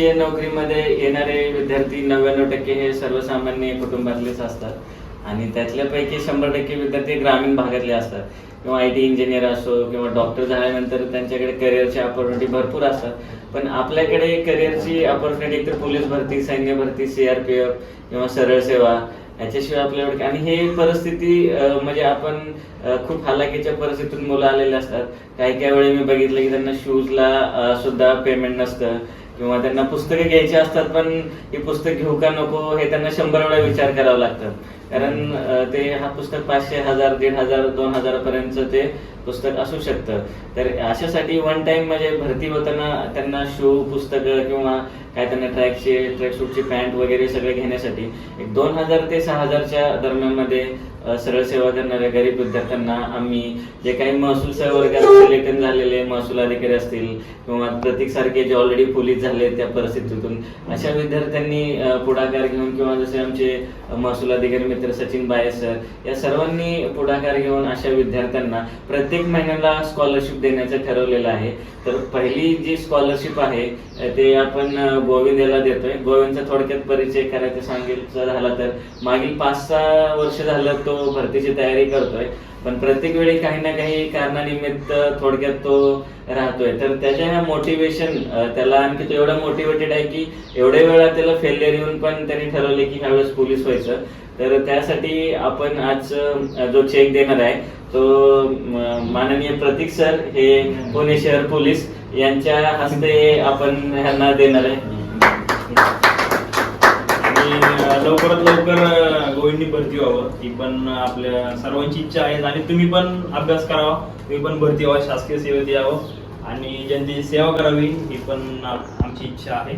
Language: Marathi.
शासकीय नोकरीमध्ये येणारे विद्यार्थी नव्याण्णव टक्के हे सर्वसामान्य कुटुंबातलेच असतात. आणि त्यातल्यापैकी शंभर टक्के विद्यार्थी ग्रामीण भागातले असतात. किंवा आय टी इंजिनियर असो किंवा डॉक्टर झाल्यानंतर त्यांच्याकडे करिअरची ऑपॉर्च्युनिटी भरपूर असतात. पण आपल्याकडे करिअरची ऑपॉर्च्युनिटी एकतर पोलीस भरती सैन्य भरती सी आर पी एफ किंवा सरळ सेवा याच्याशिवाय आपल्याकडे आणि हे परिस्थिती म्हणजे आपण खूप हालाकीच्या परिस्थितीतून मुलं आलेले असतात. काही काही वेळी मी बघितलं की त्यांना शूजला सुद्धा पेमेंट नसतं. किंवा त्यांना पुस्तके घ्यायची असतात पण ही पुस्तक घेऊ का नको हे त्यांना शंभर वेळा विचार करावा लागतं कारण ते हा पुस्तक पाचशे हजार दीड हजार दोन हजारापर्यंत ते पुस्तक असू शकतं. तर अशासाठी वन टाइम म्हणजे भरती होताना त्यांना शू पुस्तकं किंवा काय त्यांना ट्रॅकचे ट्रॅकसूटची पॅन्ट वगैरे सगळे घेण्यासाठी एक दोन हजार ते सहा हजारच्या दरम्यानमध्ये मध्ये सरळ सेवा करणाऱ्या गरीब विद्यार्थ्यांना आम्ही जे काही महसूल सेवा वर्गात सिलेक्शन झालेले महसूल अधिकारी असतील किंवा प्रतीक सारखे जे ऑलरेडी पोलीस झाले त्या परिस्थितीतून अशा विद्यार्थ्यांनी पुढाकार घेऊन किंवा जसे आमचे महसूल अधिकारी मित्र सचिन बाये सर या सर्वांनी पुढाकार घेऊन अशा विद्यार्थ्यांना प्रत्येक महिन्याला स्कॉलरशिप देण्याचं ठरवलेलं आहे. तर पहिली जी स्कॉलरशिप आहे ते आपण गोविंद याला देतोय. गोविंदचा थोडक्यात परिचय करायचा सांगितलं झाला तर. मागील पाच सहा वर्ष झालं तो भरतीची तयारी करतोय. पण प्रत्येक वेळी काही ना काही कारणानिमित्त थोडक्यात तो राहतोय. तर त्याच्या ह्या मोटिवेशन त्याला आणखी तो एवढा मोटिवेटेड आहे की एवढ्या वेळा त्याला फेल्युअर येऊन पण त्यांनी ठरवले की ह्यावेळेस पोलीस व्हायचं. तर त्यासाठी आपण आज जो चेक देणार आहे तो माननीय प्रतीक सर हे पुणे शहर पोलीस यांच्या हस्ते आपण ह्यांना देणार आहे. आणि लवकरात लवकर अं, भरती व्हावं ही पण आपल्या सर्वांची इच्छा आहे. आणि तुम्ही पण अभ्यास करावा तुम्ही पण भरती व्हावं शासकीय सेवेत यावं. आणि जनतेची सेवा करावी ही पण आमची इच्छा आहे.